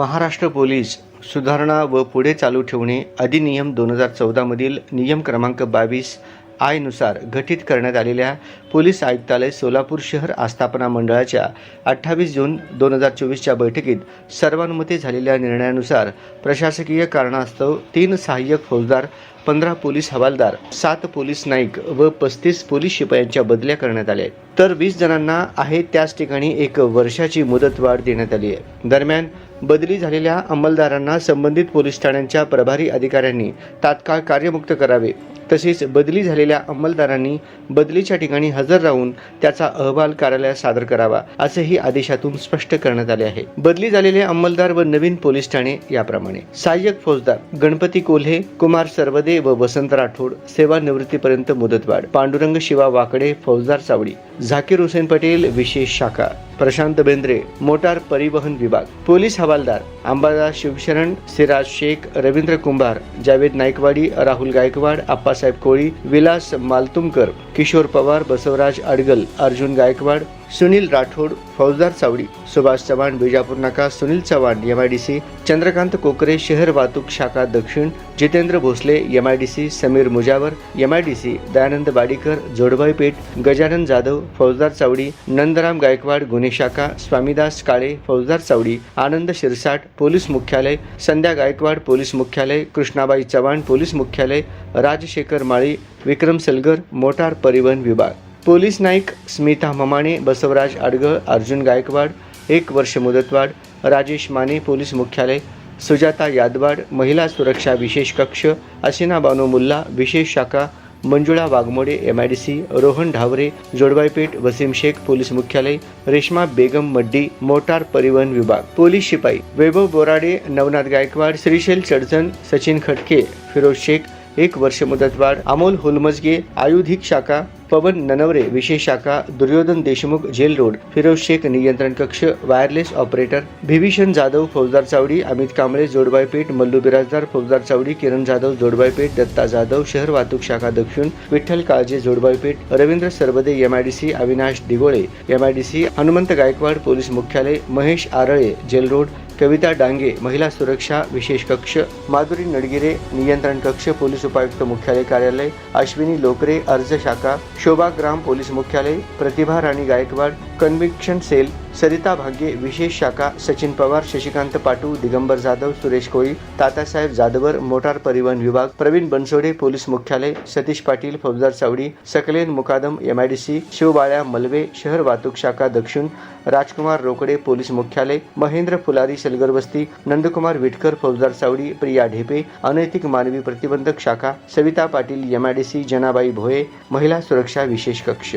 Maharashtra police सुधारणा व पुढे चालू ठेवणे अधिनियम दोन हजार चौदामधील नियम क्रमांक बावीस आयनुसार गठीत करण्यात आलेल्या पोलीस आयुक्तालय सोलापूर शहर आस्थापना मंडळाच्या अठ्ठावीस जून दोन हजार चोवीसच्या बैठकीत सर्वानुमते झालेल्या निर्णयानुसार प्रशासकीय कारणास्तव तीन सहाय्यक फौजदार पंधरा पोलीस हवालदार सात पोलीस नाईक व पस्तीस पोलीस शिपायांच्या बदल्या करण्यात आल्या आहेत. तर वीस जणांना आहे त्याच ठिकाणी एक वर्षाची मुदतवाढ देण्यात आली आहे. दरम्यान बदली झालेल्या अंमलदारांना संबंधित पोलीस ठाण्यांच्या प्रभारी अधिकाऱ्यांनी तात्काळ कार्यमुक्त करावे. तसेच बदली झालेल्या अंमलदारांनी बदलीच्या ठिकाणी हजर राहून त्याचा अहवाल कार्यालयात सादर करावा असेही आदेशातून स्पष्ट करण्यात आले आहे. बदली झालेले अंमलदार व नवीन पोलीस ठाणे याप्रमाणे. सहाय्यक फौजदार गणपती कोल्हे कुमार सरवदे व वसंत राठोड सेवानिवृत्तीपर्यंत मुदतवाढ. पांडुरंग शिवा वाकडे फौजदार चावडी झाकीर हुसेन पटेल विशेष शाखा. प्रशांत बेंद्रे मोटार परिवहन विभाग पोलीस हवालदार अंबादास शिवशरण सिराज शेख रवींद्र कुंभार जावेद नाईकवाडी राहुल गायकवाड आप्पासाहेब कोळी विलास मालतुमकर किशोर पवार बसवराज अडगल अर्जुन गायकवाड सुनील राठोड फौजदार चावडी सुभाष चव्हाण विजापूर नाका सुनील चव्हाण एमआयडीसी चंद्रकांत कोकरे शहर वाहतूक शाखा दक्षिण जितेंद्र भोसले एमआयडीसी समीर मुजावर एमआयडीसी दयानंद बाडीकर जोडभाई पेठ गजानन जाधव फौजदार चावडी नंदराम गायकवाड गुन्हे शाखा स्वामीदास काळे फौजदार चावडी आनंद शिरसाट पोलीस मुख्यालय संध्या गायकवाड पोलीस मुख्यालय कृष्णाबाई चव्हाण पोलीस मुख्यालय राजशेखर माळी विक्रम सलगर मोटार परिवहन विभाग. पोलीस नाईक स्मिता ममाणे बसवराज आडगळ अर्जुन गायकवाड एक वर्ष मुदतवाढ राजेश माने पोलीस मुख्यालय सुजाता यादवाड महिला सुरक्षा विशेष कक्ष असिना बानो मुल्ला विशेष शाखा मंजुळा वाघमोडे सी रोहन ढावरे जोडबाईपेठ वसीम शेख पोलीस मुख्यालय रेश्मा बेगम मड्डी मोटार परिवहन विभाग पोलीस शिपाई वैभव बोराडे नवनाथ गायकवाड श्रीशैल चडचण सचिन खटके फिरोज शेख एक वर्ष मुदतवाढ अमोल हुलमजगे आयुधिक शाखा पवन ननवरे विशेष शाखा दुर्योधन देशमुख जेल रोड फिरोज शेख नियंत्रण कक्ष वायरलेस ऑपरेटर भिभीषण जाधव फौजदार चावडी अमित कांबळे जोडबाई पेठ मल्लू बिराजदार फौजदार चावडी किरण जाधव जोडबाई पेठ दत्ता जाधव शहर वाहतूक शाखा दक्षिण Vitthal Kalje Jodbhai Peth Ravindra Sarbade MIDC Avinash Digole MIDC Hanumant Gaikwad police मुख्यालय महेश आरळे जेल रोड कविता डांगे महिला सुरक्षा विशेष कक्ष माधुरी नडगिरे नियंत्रण कक्ष पोलीस उपायुक्त मुख्यालय कार्यालय अश्विनी लोकरे अर्ज शाखा शोभाग्राम पोलीस मुख्यालय प्रतिभा राणी गायकवाड कन्व्हिक्शन सेल सरिता भाग्ये विशेष शाखा सचिन पवार शशिकांत पाटू दिगंबर जाधव सुरेश कोळी तातासाहेब जाधवर मोटार परिवहन विभाग प्रवीण बनसोडे पोलीस मुख्यालय सतीश पाटील फौजदार चावडी सकलेन मुकादम एमआयडीसी शिवबाळ्या मलवे शहर वाहतूक शाखा दक्षिण राजकुमार रोकडे पोलीस मुख्यालय महेंद्र फुलारी सलगरवस्ती नंदकुमार विटकर फौजदार चावडी प्रिया ढेपे अनैतिक मानवी प्रतिबंधक शाखा सविता पाटील एमआयडीसी जनाबाई भोये महिला सुरक्षा विशेष कक्ष